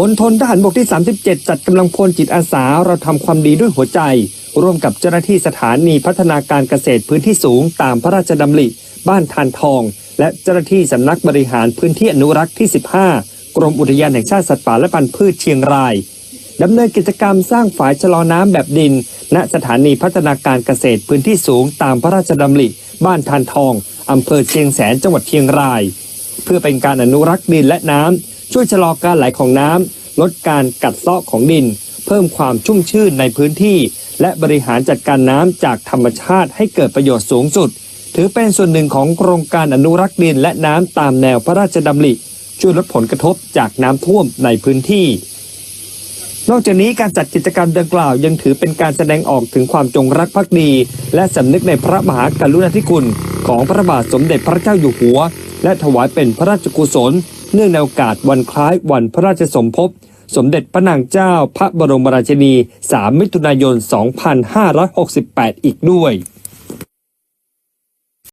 มณฑลทหารบกที่ 37 จัดกำลังพลจิตอาสาเราทำความดีด้วยหัวใจ ร่วมกับเจ้าหน้าที่สถานีพัฒนาการเกษตรพื้นที่สูงตามพระราชดำริ บ้านทานทอง และเจ้าหน้าที่สำนักบริหารพื้นที่อนุรักษ์ที่ 15 กรมอุทยานแห่งชาติสัตว์ป่าและพันธุ์พืชเชียงรายดำเนินกิจกรรมสร้างฝายชะลอน้ำแบบดิน ณสถานีพัฒนาการเกษตรพื้นที่สูงตามพระราชดำริ บ้านทานทองอำเภอเชียงแสนจังหวัดเชียงราย เพื่อเป็นการอนุรักษ์ดินและน้ำ ช่วยชะลอการไหลของน้ำลดการกัดเซาะของดิน เพิ่มความชุ่มชื่นในพื้นที่ และบริหารจัดการน้ำจากธรรมชาติให้เกิดประโยชน์สูงสุด ถือเป็นส่วนหนึ่งของโครงการอนุรักษ์ดินและน้ำตามแนวพระราชดำริช่วยลดผลกระทบจากน้ำท่วมในพื้นที่ นอกจากนี้การจัดกิจกรรมดังกล่าวยังถือเป็นการแสดงออกถึงความจงรักภักดี และสำนึกในพระมหากรุณาธิคุณ ของพระบาทสมเด็จพระเจ้าอยู่หัว และถวายเป็นพระราชกุศล เนื่องในโอกาสวันคล้ายวันพระราชสมภพ สมเด็จพระนางเจ้าพระบรมราชินี 3 มิถุนายน 2568 อีกด้วย